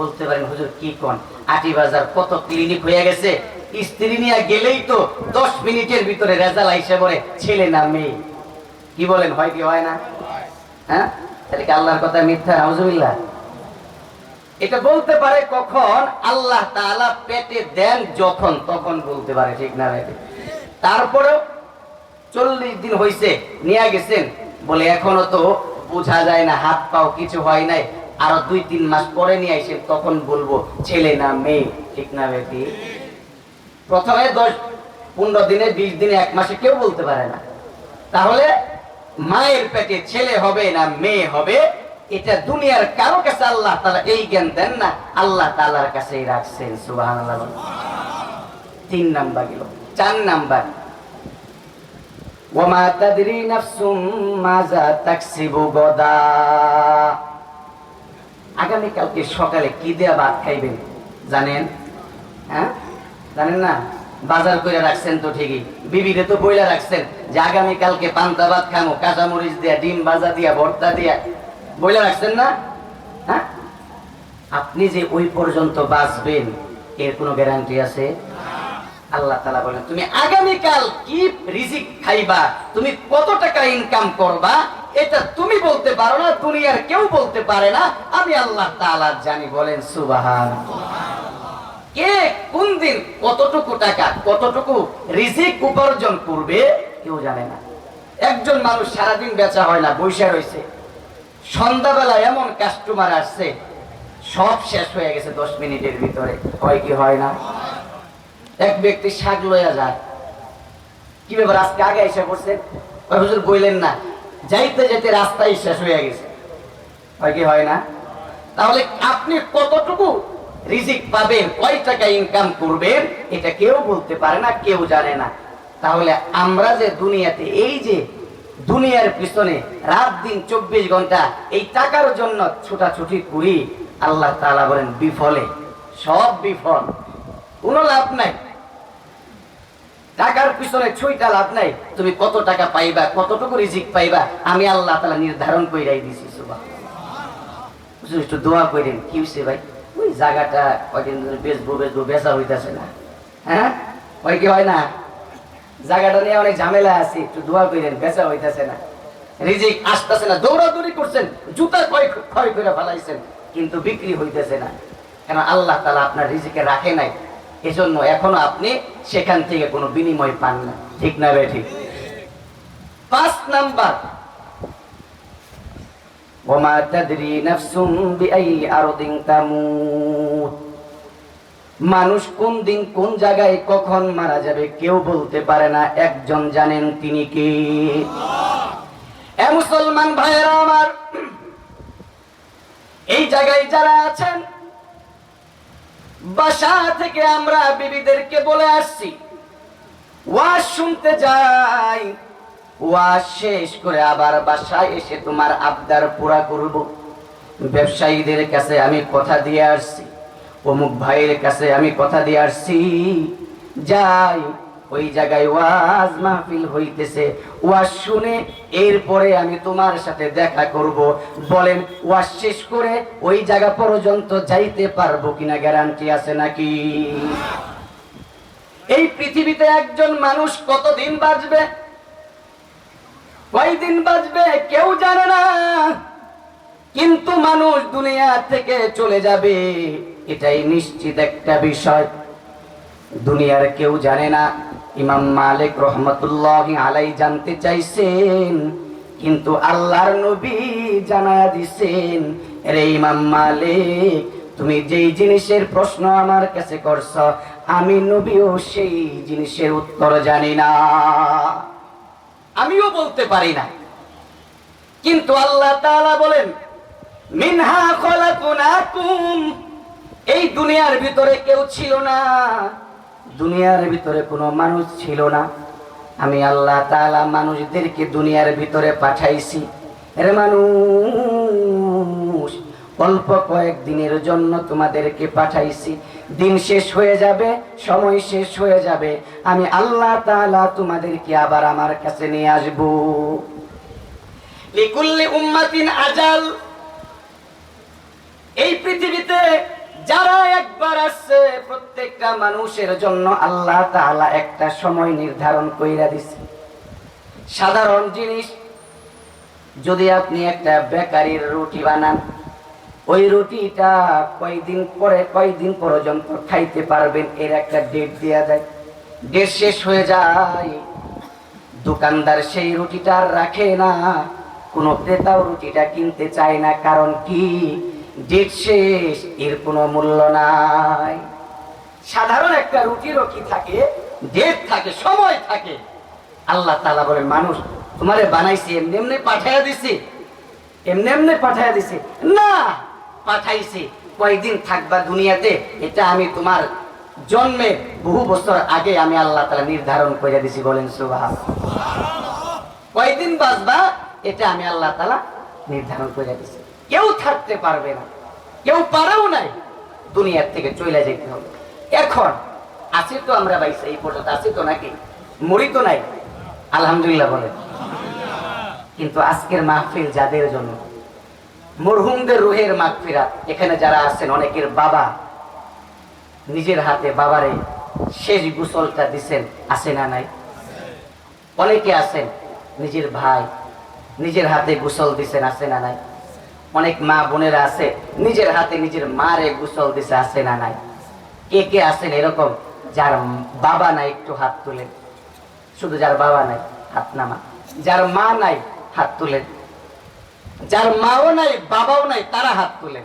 বলতে পারেন হুজুর, কি কোন? আটি বাজার কত ক্লিনিক হয়ে গেছে? স্ত্রী নিয়ে গেলেই তো দশ মিনিটের ভিতরে রেজাল্ট আইসে পড়ে, ছেলে না মেয়ে? কি বলেন, হয় কি, হয় না? হ্যাঁ? তাহলে কি আল্লাহর কথা মিথ্যা? নাউজুবিল্লাহ। এটা বলতে পারে কখন আল্লাহ তাআলা পেটে দেন যখন, তখন বলতে পারে, ঠিক না রে তারপরেও চল্লিশ দিন হয়েছে নিয়ে গেছেন। বলে, এখনও তো বোঝা যায় না হাত পাও কিছু হয় নাই আরও দুই, তিন মাস পরে নিয়ে আসেন তখন বলব, ছেলে না, মেয়ে, ঠিক না বেটি প্রথমে দশ, পনেরো দিনে, বিশ দিনে, এক মাসে কেউ বলতে পারে না। তাহলে মায়ের পেটে ছেলে হবে না, মেয়ে হবে, এটা দুনিয়ার কারও কাছে আল্লাহ তালা এই জ্ঞান দেন না, আল্লাহ তালার কাছেই রাখছেন সুবাহ তিন নাম্বার গেল, চার নাম্বার। ওমা তাদরি নাফসুম মাজা তাকসিবু গদা। আগামী কালকে সকালে কি দেয়া ভাত খাইবেন? জানেন? হ্যাঁ? জানেন না? বাজার করে রাখছেন তো ঠিকই। বিবিরে তো বইলা রাখছেন যে আগামী কালকে পান্তা ভাত খামো কাঁচা মরিচ দিয়া, ডিম ভাজা দিয়া, ভর্তা দিয়া। বইলা রাখছেন না? হ্যাঁ? আপনি যে ওই পর্যন্ত বাঁচবেন, এর কোনো গ্যারান্টি আছে? আল্লাহ তালা বলেন, তুমি আগামীকাল কি রিজিক খাইবা? তুমি কত টাকা ইনকাম করবা? এটা তুমি বলতে পারো না, দুনিয়ার কেউ বলতে পারে না। আমি আল্লাহ তাআলা জানি বলেন, সুবাহান। কে কোন দিন কতটুকু টাকা, কতটুকু রিজিক উপার্জন করবে, কেউ জানে না। একজন মানুষ সারাদিন বেচা হয় না বৈশা রয়েছে। সন্ধ্যাবেলা এমন কাস্টমার আসছে, সব শেষ হয়ে গেছে দশ মিনিটের ভিতরে। হয় কি হয় না? এক ব্যক্তি শাক লইয়া যায়। কি ব্যাপার, আজকে আগে এসে হুজুর বললেন না? যাইতে যেতে রাস্তায় শেষ হয়ে গেছে। হয় কি, হয় না? তাহলে আপনি কতটুকু রিজিক পাবেন, কয় টাকা ইনকাম করবেন, এটা কেউ বলতে পারে না, কেউ জানে না। তাহলে আমরা যে দুনিয়াতে, এই যে দুনিয়ার পিছনে রাত দিন চব্বিশ ঘণ্টা এই টাকার জন্য ছোটাছুটি করি, আল্লাহ তালা বলেন, বিফলে, সব বিফল, কোনো লাভ নাই। পিছনে ছুইটা লাভ নাই। তুমি কত টাকা পাইবা, কতটুকু রিজিক পাইবা, আমি আল্লাহ তালা নির্ধারণ কইরাই দিছি সুবাহ একটু দোয়া করেন কি হয়েছে ভাই? ওই জায়গাটা কয়দিন ধরে বেচবো বেচবো, বেচা হইতেছে না। হ্যাঁ? ওই কি হয় না? জায়গাটা নিয়ে অনেক ঝামেলা আছে, একটু দোয়া করেন বেচা হইতেছে না। রিজিক আসতেছে না, দৌড়াদৌড়ি করছেন, জুতা ক্ষয় করে ফেলাইছেন, কিন্তু বিক্রি হইতেছে না। কেন আল্লাহ তালা আপনার রিজিকে রাখে নাই? এজন্য এখনও আপনি সেখান থেকে কোনো বিনিময় পান না। ঠিক না বে ঠিক? পাঁচ নাম্বার। মানুষ কোন দিন কোন জায়গায় কখন মারা যাবে কেউ বলতে পারে না, একজন জানেন তিনি কে। এ মুসলমান ভাইয়েরা আমার, এই জায়গায় যারা আছেন বাসা থেকে আমরা বিবিদেরকে বলে আসছি। ওয়াজ শুনতে যাই। ওয়াজ শেষ করে আবার বাসায় এসে তোমার আবদার পুরা করব। ব্যবসায়ীদের কাছে আমি কথা দিয়ে আসছি। অমুক ভাইয়ের কাছে আমি কথা দিয়ে আসছি। যাই। ওই জায়গায় ওয়াজ মাহফিল হইতেছে। ওয়াজ শুনে এরপরে আমি তোমার সাথে দেখা করব। বলেন, ওয়াজ শেষ করে ওই জায়গা পর্যন্ত যাইতে পারব কিনা গ্যারান্টি আছে নাকি? এই পৃথিবীতে একজন মানুষ কতদিন বাঁচবে? কয়দিন বাঁচবে কেউ জানে না। কিন্তু মানুষ দুনিয়া থেকে চলে যাবে, এটাই নিশ্চিত একটা বিষয়। দুনিয়ার কেউ জানে না। ইমাম মালিক রহমতুল্লাহ আলাই জানতে চাইছেন, কিন্তু আল্লাহর নবী জানা দিছেন রে ইমাম মালিক, তুমি যেই জিনিসের প্রশ্ন আমার কাছে করছ, আমি নবীও সেই জিনিসের উত্তর জানি না। আমিও বলতে পারি না। কিন্তু আল্লাহ তাআলা বলেন, মিনহা খলাকুনাকুম, এই দুনিয়ার ভিতরে কেউ ছিল না। দুনিয়ার ভিতরে কোনো মানুষ ছিল না। আমি আল্লাহ তালা মানুষদেরকে দুনিয়ার ভিতরে পাঠাইছি। এর মানুষ, অল্প কয়েক দিনের জন্য তোমাদেরকে পাঠাইছি। দিন শেষ হয়ে যাবে, সময় শেষ হয়ে যাবে। আমি আল্লাহ তাআলা তোমাদেরকে আবার আমার কাছে নিয়ে আসব। আজাল। এই পৃথিবীতে একবার আসছে, প্রত্যেকটা মানুষের জন্য আল্লাহ তাআলা একটা সময় নির্ধারণ কইরা দিছে। সাধারণ জিনিস, যদি আপনি একটা বেকারির রুটি বানান, ওই রুটিটা কয়দিন পরে, কয়দিন পর্যন্ত খাইতে পারবেন, এর একটা ডেট দেওয়া যায়। ডেট শেষ হয়ে যায়, দোকানদার সেই রুটিটা আর রাখে না, কোনো ক্রেতাও রুটিটা কিনতে চায় না, কারণ কি? ডেট শেষ, এর কোনো মূল্য নাই। সাধারণ একটা রুটিরও কি থাকে, ডেট থাকে, সময় থাকে। আল্লাহ তাআলা বলেন মানুষ, তোমারে বানাইছি, এমনি এমনি পাঠাইয়া দিছি। এমনি এমনি পাঠাইয়া দিছি। না, পাঠাইছি। কয়দিন থাকবা দুনিয়াতে, এটা আমি তোমার জন্মে বহু বছর আগে আমি আল্লাহ তালা নির্ধারণ করে দিছি। বলেন সুবহান কয়দিন বাঁচবা, এটা আমি আল্লাহ তালা নির্ধারণ করে দিছি। কেউ থাকতে পারবে না। কেউ পারাও নাই। দুনিয়ার থেকে চলে যেতে হবে। এখন, আছি তো আমরা বাইসে এই পর্যন্ত, আছি তো নাকি? মরি তো নাই। আলহামদুলিল্লাহ বলেন। কিন্তু আজকের মাহফিল যাদের জন্য? মরহুমদের রুহের মাগফিরাত। এখানে যারা আছেন, অনেকের বাবা। নিজের হাতে বাবারে শেষ গুসলটা দিছেন, আছে না নাই? অনেকে আছেন, নিজের ভাই নিজের হাতে গোসল দিছেন, আছে না নাই? অনেক মা বোনেরা আছে, নিজের হাতে নিজের মারে গুসল দিছে, আছে না নাই? কে কে আছেন এরকম? যার বাবা নাই, একটু হাত তুলেন। শুধু যার বাবা নাই, হাত নামা যার মা নাই, হাত তুলেন। যার মাও নাই, বাবাও নাই, তারা হাত তুলেন।